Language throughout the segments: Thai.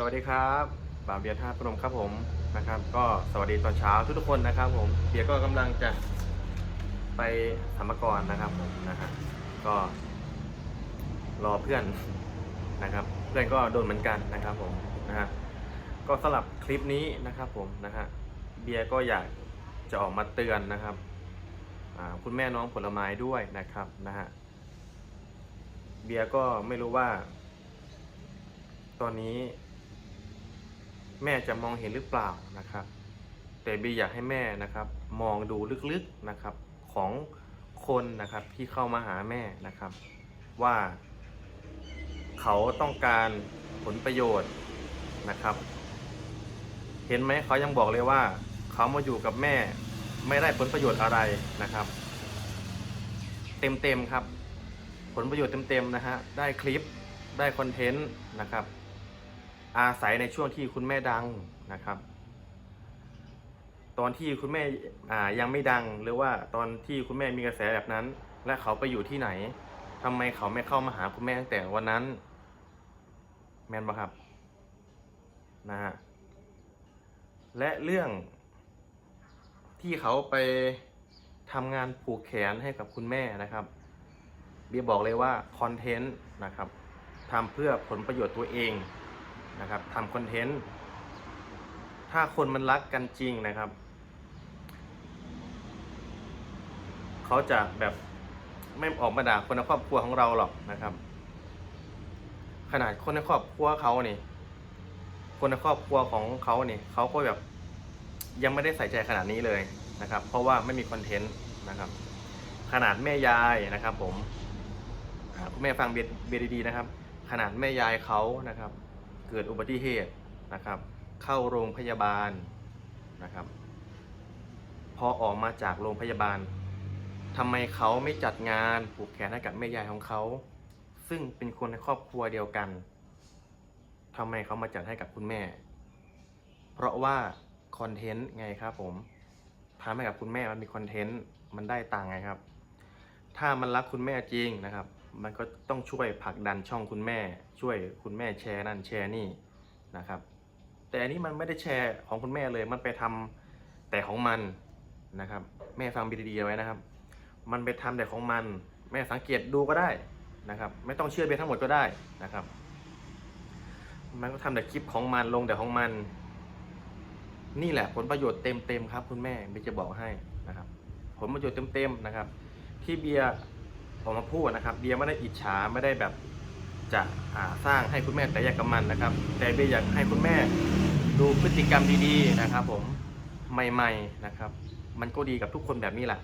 สวัสดีครับบ่าวเบียร์ท่าพนมครับผมนะครับ ก็สวัสดีตอนเช้าทุกๆคนนะครับ ผมเบียร์ก็กำลังจะไปสัมมกรนะครับผมนะฮะก็ รอเพื่อนนะครับ เพื่อนก็โดนเหมือนกันนะครับ ผมนะฮะก็สำหรับคลิปนี้นะครับ ผมนะฮะเบียร์ก็อยากจะออกมาเตือนนะครับคุณแม่น้องผลไม้ด้วยนะครับนะฮะเบียร์ก็ไม่รู้ว่า ตอนนี้ แม่จะมองเห็นหรือเปล่านะครับ แต่บีอยากให้แม่นะครับ มองดูลึกๆนะครับของคนนะครับที่เข้ามาหาแม่นะครับ ว่า เขาต้องการผลประโยชน์นะครับ เห็นไหมเขายังบอกเลยว่า เขามาอยู่กับแม่ไม่ได้ผลประโยชน์อะไรนะครับ เต็มๆครับ ผลประโยชน์เต็มๆนะฮะได้คลิปได้คอนเทนต์นะครับ อาศัยในช่วงที่คุณแม่ดังนะครับ ตอนที่คุณแม่อ่ายังไม่ดังหรือว่าตอนที่คุณแม่มีกระแสแบบนั้น และเขาไปอยู่ที่ไหนทำไมเขาไม่เข้ามาหาคุณแม่ตั้งแต่วันนั้น แมนปะครับนะฮะและเรื่องที่เขาไปทำงานผูกแขนให้กับคุณแม่นะครับเบียบอกเลยว่าคอนเทนต์นะครับทำเพื่อผลประโยชน์ตัวเอง นะครับทำคอนเทนต์ถ้าคนมันรักกันจริงนะครับ เขาจะแบบไม่ออกมาด่าคนในครอบครัวของเราหรอกนะครับ ขนาดคนในครอบครัวเขานี่ คนในครอบครัวของเขานี่เขาก็แบบยังไม่ได้ใส่ใจขนาดนี้เลยนะครับ เพราะว่าไม่มีคอนเทนต์นะครับ ขนาดแม่ยายนะครับ ผมคุณแม่ฟังเบียร์เบียร์ดีๆนะครับ ขนาดแม่ยายเขานะครับ เกิดอุบัติเหตุนะครับ เข้าโรงพยาบาลนะครับ พอออกมาจากโรงพยาบาลทำไมเขาไม่จัดงานผูกแขนให้กับแม่ยายของเขา ซึ่งเป็นคนในครอบครัวเดียวกันทำไมเขามาจัดให้กับคุณแม่ เพราะว่าคอนเทนต์ไงครับผมทำให้กับคุณแม่มันมีคอนเทนต์มันได้ตังค์ไงครับ ถ้ามันรักคุณแม่จริงนะครับ มันก็ต้องช่วยผลักดันช่องคุณแม่ ช่วยคุณแม่แชร์นั่นแชร์นี่นะครับ แต่อันนี้มันไม่ได้แชร์ของคุณแม่เลย มันไปทำแต่ของมันนะครับ แม่ฟังดีๆไว้นะครับ มันไปทำแต่ของมัน แม่สังเกตดูก็ได้นะครับ ไม่ต้องเชื่อเบยทั้งหมดก็ได้นะครับ มันก็ทำแต่คลิปของมันลงแต่ของมัน นี่แหละผลประโยชน์เต็มๆครับ คุณแม่เบียจะบอกให้นะครับ ผลประโยชน์เต็มๆนะครับ ที่เบียร์ ออกมาพูดนะครับเบียร์ไม่ได้อิจฉาไม่ได้แบบจะสร้างให้คุณแม่แต่อยากกับมันนะครับ แต่เบียร์อยากให้คุณแม่ดูพฤติกรรมดีๆนะครับ ผมใหม่ ๆนะครับ มันก็ดีกับทุกคนแบบนี้แหละ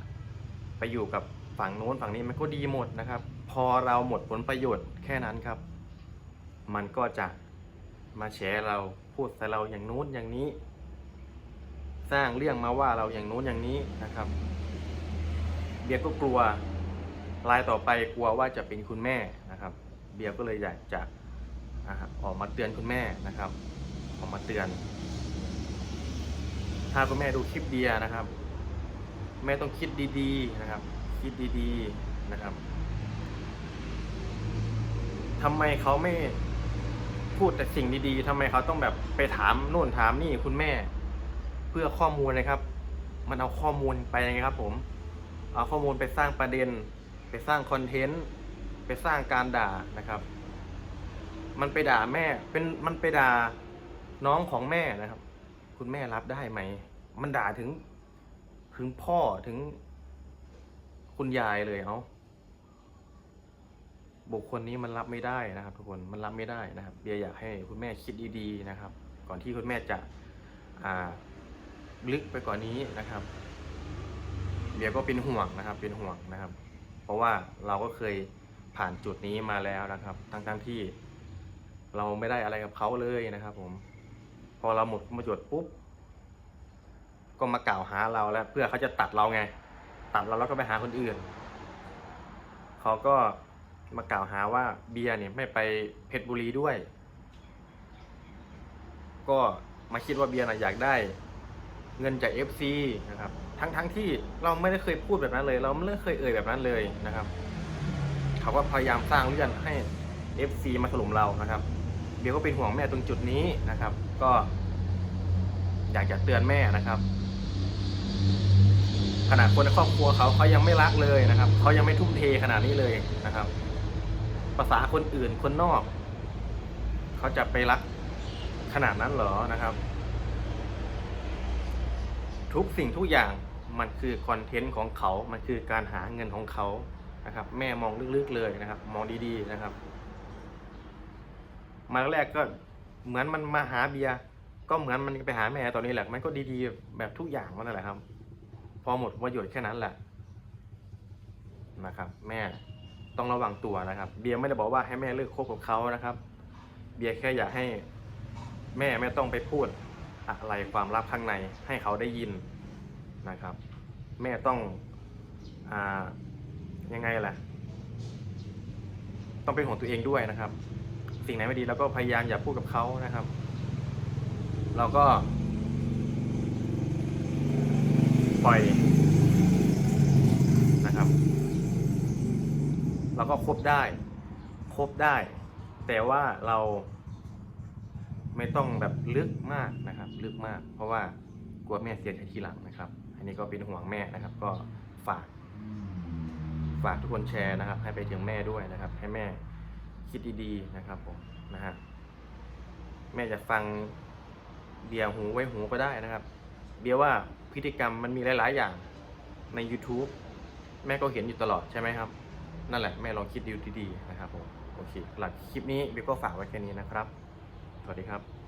ไปอยู่กับฝั่งโน้นฝั่งนี้มันก็ดีหมดนะครับ พอเราหมดผลประโยชน์แค่นั้นครับ มันก็จะมาแฉเราพูดใส่เราอย่างนู้นอย่างนี้ สร้างเรื่องมาว่าเราอย่างนู้นอย่างนี้นะครับ เบียร์ก็กลัว รายต่อไปกลัวว่าจะเป็นคุณแม่นะครับ เบียร์ก็เลยอยากจะออกมาเตือนคุณแม่นะครับ ออกมาเตือน ถ้าคุณแม่ดูคลิปเบียร์นะครับ แม่ต้องคิดดีๆนะครับ คิดดีๆนะครับทำไมเขาไม่พูดแต่สิ่งดีๆทำไมเขาต้องแบบไปถามโน่นถามนี่คุณแม่ เพื่อข้อมูลนะครับ มันเอาข้อมูลไปยังไงครับ ผม เอาข้อมูลไปสร้างประเด็น ไปสร้างคอนเทนต์ไปสร้างการด่านะครับ มันไปด่าแม่เป็นมันไปด่าน้องของแม่นะครับ คุณแม่รับได้ไหม มันด่าถึงถึงพ่อถึงคุณยายเลยเอาบุคคลนี้มันรับไม่ได้นะครับ ทุกคนมันรับไม่ได้นะครับเบียอยากให้คุณแม่คิดดีๆนะครับ ก่อนที่คุณแม่จะอ่าลึกไปกว่านี้นะครับเบียก็เป็นห่วงนะครับ เป็นห่วงนะครับ เพราะว่าเราก็เคยผ่านจุดนี้มาแล้วนะครับ ทั้งๆที่ เราไม่ได้อะไรกับเขาเลยนะครับ ผม พอเราหมดประโยชน์ปุ๊บ ก็มากล่าวหาเราแล้ว เพื่อเขาจะตัดเราไง ตัดเราแล้วก็ไปหาคนอื่น เขาก็มากล่าวหาว่าเบียร์เนี่ยไม่ไปเพชรบุรีด้วย ก็มาคิดว่าเบียร์น่ะอยากได้ เงินจาก FC นะครับ ทั้งทั้งที่เราไม่ได้เคยพูดแบบนั้นเลย เราไม่ได้เคยเอ่ยแบบนั้นเลยนะครับ เขาก็พยายามสร้างเรื่องให้ FC มาถล่มเรานะครับเบียก็เป็นห่วงแม่ตรงจุดนี้นะครับ ก็ อยากจะเตือนแม่นะครับขนาดคนในครอบครัวเขาเขายังไม่รักเลยนะครับเขายังไม่ทุ่มเทขนาดนี้เลยนะครับ ภาษาคนอื่นคนนอก เขาจะไปรักขนาดนั้นเหรอนะครับ ทุกสิ่งทุกอย่างมันคือคอนเทนต์ของเขา มันคือการหาเงินของเขานะครับ แม่มองลึกๆเลยนะครับ มองดีๆนะครับ มาแรกก็เหมือนมันมาหาเบียร์ก็เหมือนมันไปหาแม่ตอนนี้แหละ มันก็ดีๆ แบบทุกอย่างมันนั่นแหละครับ พอหมดประโยชน์แค่นั้นแหละนะครับ แม่ต้องระวังตัวนะครับ เบียร์ไม่ได้บอกว่าให้แม่เลิกคบกับเขานะครับ เบียร์แค่อยากให้ แม่ไม่ต้องไปพูด อะไรความลับข้างในให้เขาได้ยินนะครับ แม่ต้องอยังไงล่ะ ต้องเป็นของตัวเองด้วยนะครับ สิ่งไหนไม่ดีเราก็พยายามอย่าพูดกับเขานะครับ เราก็ ปล่อยนะครับเราก็คบได้คบได้ แต่ว่าเรา ไม่ต้องแบบลึกมากนะครับ ลึกมาก เพราะว่ากลัวแม่เสียใจทีหลังนะครับ อันนี้ก็เป็นห่วงแม่นะครับ ก็ฝาก ฝากทุกคนแชร์นะครับ ให้ไปถึงแม่ด้วยนะครับ ให้แม่คิดดีๆนะครับผมนะฮะแม่จะฟังเบียร์หูไว้หูก็ได้นะครับ เบียร์ว่าพฤติกรรมมันมีหลาย ๆ อย่างใน YouTube แม่ก็เห็นอยู่ตลอดใช่ไหมครับ นั่นแหละแม่ลองคิดดูดีๆนะครับผมโอเคหลังคลิปนี้เบียร์ก็ฝากไว้แค่นี้นะครับ สวัสดีครับ